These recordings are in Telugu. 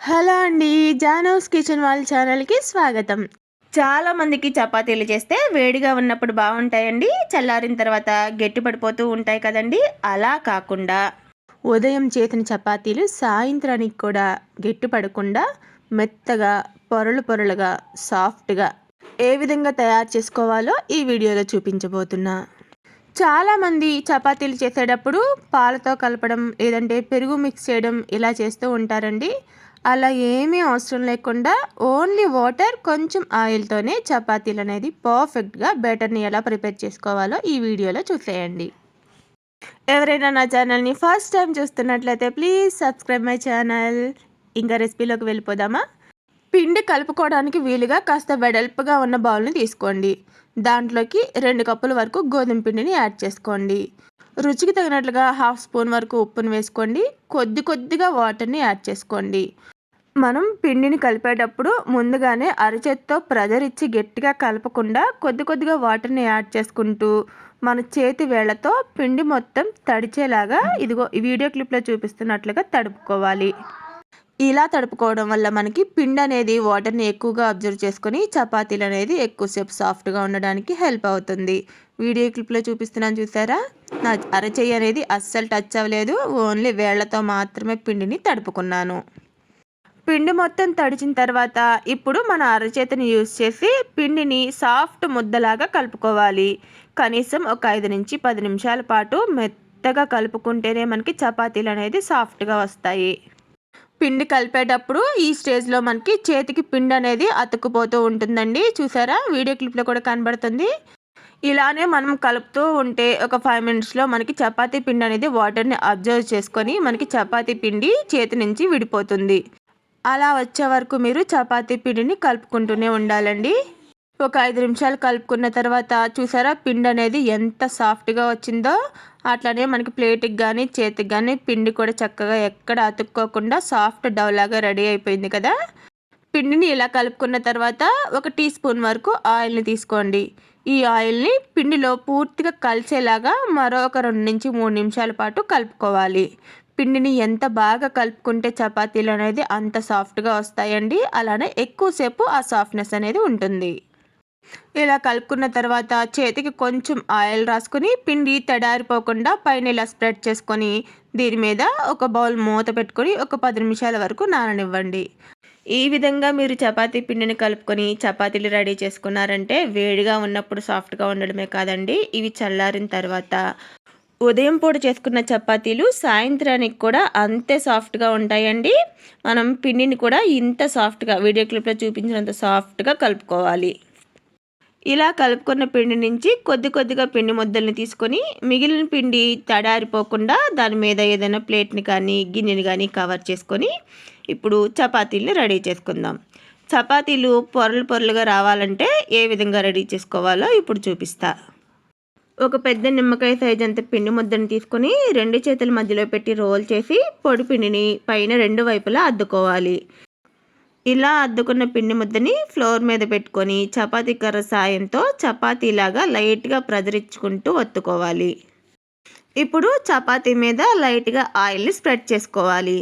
హలో అండి జానోస్ కిచెన్ వాళ్ళ ఛానల్కి స్వాగతం. చాలా మందికి చపాతీలు చేస్తే వేడిగా ఉన్నప్పుడు బాగుంటాయండి చల్లారిన తర్వాత గట్టి పడిపోతూ ఉంటాయి కదండి అలా కాకుండా. ఉదయం చేసిన చపాతీలు సాయంత్రానికి కూడా గట్టి పడకుండా మెత్తగా పొరలు పొరలుగా సాఫ్ట్గా ఏ విధంగా తయారు చేసుకోవాలో ఈ వీడియోలో చూపించబోతున్నా. చాలామంది చపాతీలు చేసేటప్పుడు పాలతో కలపడం లేదంటే పెరుగు మిక్స్ చేయడం ఇలా చేస్తూ ఉంటారండి. అలా ఏమీ అవసరం లేకుండా ఓన్లీ వాటర్ కొంచెం ఆయిల్తోనే చపాతీలు అనేది పర్ఫెక్ట్గా బెటర్ని ఎలా ప్రిపేర్ చేసుకోవాలో ఈ వీడియోలో చూసేయండి. ఎవరైనా నా ఛానల్ని ఫస్ట్ టైం చూస్తున్నట్లయితే ప్లీజ్ సబ్స్క్రైబ్ మై ఛానల్ ఇంకా రెసిపీలోకి వెళ్ళిపోదామా? పిండి కలుపుకోవడానికి వీలుగా కాస్త వెడల్పుగా ఉన్న బౌల్ని తీసుకోండి. దాంట్లోకి రెండు కప్పుల వరకు గోధుమ పిండిని యాడ్ చేసుకోండి. రుచికి తగినట్లుగా హాఫ్ స్పూన్ వరకు ఉప్పును వేసుకోండి. కొద్ది కొద్దిగా వాటర్ని యాడ్ చేసుకోండి. మనం పిండిని కలిపేటప్పుడు ముందుగానే అరచేత్తో ప్రెజర్ ఇచ్చి గట్టిగా కలపకుండా కొద్ది కొద్దిగా వాటర్ని యాడ్ చేసుకుంటూ మన చేతి వేళ్ళతో పిండి మొత్తం తడిచేలాగా ఇదిగో ఈ వీడియో క్లిప్లో చూపిస్తున్నట్లుగా తడుపుకోవాలి. ఇలా తడుపుకోవడం వల్ల మనకి పిండి అనేది వాటర్ని ఎక్కువగా అబ్జర్వ్ చేసుకొని చపాతీలు అనేది ఎక్కువసేపు సాఫ్ట్గా ఉండడానికి హెల్ప్ అవుతుంది. వీడియో క్లిప్లో చూపిస్తున్నాను చూసారా? నా అరచెయ్యి అనేది అస్సలు టచ్ అవ్వలేదు. ఓన్లీ వేళ్ళతో మాత్రమే పిండిని తడుపుకున్నాను. పిండి మొత్తం తడిచిన తర్వాత ఇప్పుడు మన అరచేతిని యూజ్ చేసి పిండిని సాఫ్ట్ ముద్దలాగా కలుపుకోవాలి. కనీసం ఒక ఐదు నుంచి పది నిమిషాల పాటు మెత్తగా కలుపుకుంటేనే మనకి చపాతీలు అనేది సాఫ్ట్గా వస్తాయి. పిండి కలిపేటప్పుడు ఈ స్టేజ్లో మనకి చేతికి పిండి అనేది అతుక్కుపోతూ ఉంటుందండి. చూసారా? వీడియో క్లిప్లో కూడా కనబడుతుంది. ఇలానే మనం కలుపుతూ ఉంటే ఒక ఫైవ్ మినిట్స్లో మనకి చపాతీ పిండి అనేది వాటర్ని అబ్జర్వ్ చేసుకొని మనకి చపాతీ పిండి చేతి నుంచి విడిపోతుంది. అలా వచ్చే వరకు మీరు చపాతీ పిండిని కలుపుకుంటూనే ఉండాలండి. ఒక ఐదు నిమిషాలు కలుపుకున్న తర్వాత చూసారా పిండి అనేది ఎంత సాఫ్ట్గా వచ్చిందో. అట్లానే మనకి ప్లేట్కి కానీ చేతికి కానీ పిండి కూడా చక్కగా ఎక్కడ అతుక్కోకుండా సాఫ్ట్ డవ్ లాగా రెడీ అయిపోయింది కదా. పిండిని ఇలా కలుపుకున్న తర్వాత ఒక టీ స్పూన్ వరకు ఆయిల్ని తీసుకోండి. ఈ ఆయిల్ని పిండిలో పూర్తిగా కలిసేలాగా మరో ఒక రెండు నుంచి మూడు నిమిషాల పాటు కలుపుకోవాలి. పిండిని ఎంత బాగా కలుపుకుంటే చపాతీలు అనేది అంత సాఫ్ట్గా వస్తాయండి. అలానే ఎక్కువసేపు ఆ సాఫ్ట్నెస్ అనేది ఉంటుంది. ఇలా కలుపుకున్న తర్వాత చేతికి కొంచెం ఆయిల్ రాసుకొని పిండి తడారిపోకుండా పైన ఇలా స్ప్రెడ్ చేసుకొని దీని మీద ఒక బౌల్ మూత పెట్టుకొని ఒక పది నిమిషాల వరకు నాననివ్వండి. ఈ విధంగా మీరు చపాతీ పిండిని కలుపుకొని చపాతీలు రెడీ చేసుకున్నారంటే వేడిగా ఉన్నప్పుడు సాఫ్ట్గా ఉండడమే కాదండి ఇవి చల్లారిన తర్వాత. ఉదయం పూట చేసుకున్న చపాతీలు సాయంత్రానికి కూడా అంతే సాఫ్ట్గా ఉంటాయండి. మనం పిండిని కూడా ఇంత సాఫ్ట్గా వీడియో క్లిప్లో చూపించినంత సాఫ్ట్గా కలుపుకోవాలి. ఇలా కలుపుకున్న పిండి నుంచి కొద్ది కొద్దిగా పిండి ముద్దల్ని తీసుకొని మిగిలిన పిండి తడారిపోకుండా దాని మీద ఏదైనా ప్లేట్ని కానీ గిన్నెని కానీ కవర్ చేసుకొని ఇప్పుడు చపాతీలని రెడీ చేసుకుందాం. చపాతీలు పొరలు పొరలుగా రావాలంటే ఏ విధంగా రెడీ చేసుకోవాలో ఇప్పుడు చూపిస్తా. ఒక పెద్ద నిమ్మకాయ సైజ్ అంత పిండి ముద్దను తీసుకొని రెండు చేతుల మధ్యలో పెట్టి రోల్ చేసి పొడి పిండిని పైన రెండు వైపులా అద్దుకోవాలి. ఇలా అద్దుకున్న పిండి ముద్దని ఫ్లోర్ మీద పెట్టుకొని చపాతీ కర్ర సాయంతో చపాతీలాగా లైట్గా ప్రదరించుకుంటూ ఒత్తుకోవాలి. ఇప్పుడు చపాతీ మీద లైట్గా ఆయిల్ని స్ప్రెడ్ చేసుకోవాలి.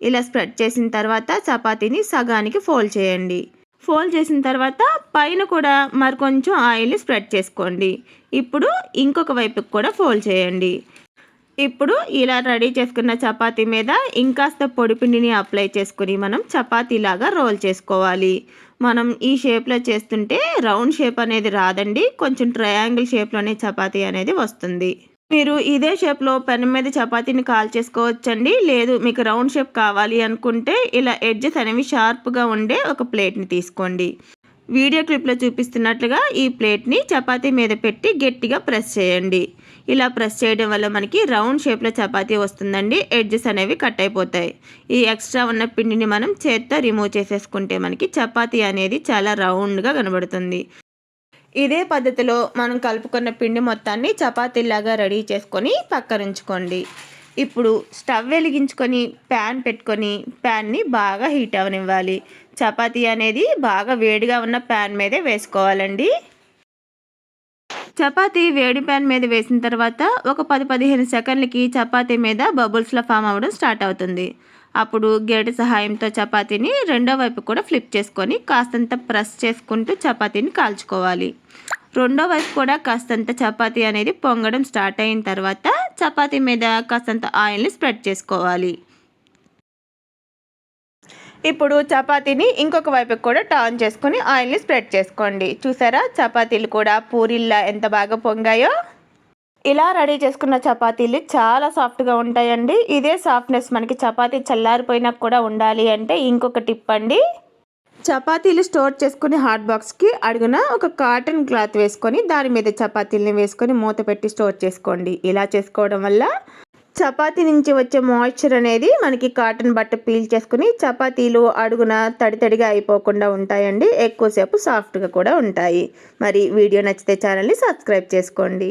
ఇలా స్ప్రెడ్ చేసిన తర్వాత చపాతీని సగానికి ఫోల్డ్ చేయండి. ఫోల్డ్ చేసిన తర్వాత పైన కూడా మరి కొంచెం ఆయిల్ని స్ప్రెడ్ చేసుకోండి. ఇప్పుడు ఇంకొక వైపుకి కూడా ఫోల్డ్ చేయండి. ఇప్పుడు ఇలా రెడీ చేసుకున్న చపాతీ మీద ఇంకాస్త పొడి పిండిని అప్లై చేసుకుని మనం చపాతీలాగా రోల్ చేసుకోవాలి. మనం ఈ షేప్లో చేస్తుంటే రౌండ్ షేప్ అనేది రాదండి. కొంచెం ట్రయాంగిల్ షేప్లోనే చపాతీ అనేది వస్తుంది. మీరు ఇదే షేప్లో పెన్ మీద చపాతీని కాల్ చేసుకోవచ్చండి. లేదు మీకు రౌండ్ షేప్ కావాలి అనుకుంటే ఇలా ఎడ్జెస్ అనేవి షార్ప్గా ఉండే ఒక ప్లేట్ని తీసుకోండి. వీడియో క్లిప్లో చూపిస్తున్నట్లుగా ఈ ప్లేట్ని చపాతీ మీద పెట్టి గట్టిగా ప్రెస్ చేయండి. ఇలా ప్రెస్ చేయడం వల్ల మనకి రౌండ్ షేప్లో చపాతీ వస్తుందండి. ఎడ్జెస్ అనేవి కట్ అయిపోతాయి. ఈ ఎక్స్ట్రా ఉన్న పిండిని మనం చేత్తో రిమూవ్ చేసేసుకుంటే మనకి చపాతీ అనేది చాలా రౌండ్గా కనబడుతుంది. ఇదే పద్ధతిలో మనం కలుపుకున్న పిండి మొత్తాన్ని చపాతీలాగా రెడీ చేసుకొని పక్కనుంచుకోండి ఇప్పుడు స్టవ్ వెలిగించుకొని ప్యాన్ పెట్టుకొని ప్యాన్ని బాగా హీట్ అవనివ్వాలి. చపాతీ అనేది బాగా వేడిగా ఉన్న ప్యాన్ మీదే వేసుకోవాలండి. చపాతీ వేడి ప్యాన్ మీద వేసిన తర్వాత ఒక పది పదిహేను సెకండ్లకి చపాతీ మీద బబుల్స్లో ఫామ్ అవ్వడం స్టార్ట్ అవుతుంది. అప్పుడు గేటు సహాయంతో చపాతీని రెండో వైపు కూడా ఫ్లిప్ చేసుకొని కాస్తంత ప్రెస్ చేసుకుంటూ చపాతీని కాల్చుకోవాలి. రెండో వైపు కూడా కాస్తంత చపాతీ అనేది పొంగడం స్టార్ట్ అయిన తర్వాత చపాతీ మీద కాస్తంత ఆయిల్ని స్ప్రెడ్ చేసుకోవాలి. ఇప్పుడు చపాతీని ఇంకొక వైపుకి కూడా టర్న్ చేసుకొని ఆయిల్ని స్ప్రెడ్ చేసుకోండి. చూసారా? చపాతీలు కూడా పూరిల్లా ఎంత బాగా పొంగాయో? ఇలా రెడీ చేసుకున్న చపాతీలు చాలా సాఫ్ట్గా ఉంటాయండి. ఇదే సాఫ్ట్నెస్ మనకి చపాతీ చల్లారిపోయినా కూడా ఉండాలి అంటే ఇంకొక టిప్ అండి. చపాతీలు స్టోర్ చేసుకుని హాట్ బాక్స్కి అడుగున ఒక కాటన్ క్లాత్ వేసుకొని దాని మీద చపాతీలని వేసుకొని మూత పెట్టి స్టోర్ చేసుకోండి. ఇలా చేసుకోవడం వల్ల చపాతీ నుంచి వచ్చే మాయిశ్చర్ అనేది మనకి కాటన్ బట్ట పీల్ చేసుకుని చపాతీలు అడుగున తడి తడిగా అయిపోకుండా ఉంటాయండి. ఎక్కువసేపు సాఫ్ట్గా కూడా ఉంటాయి. మరి వీడియో నచ్చితే ఛానల్ని సబ్స్క్రైబ్ చేసుకోండి.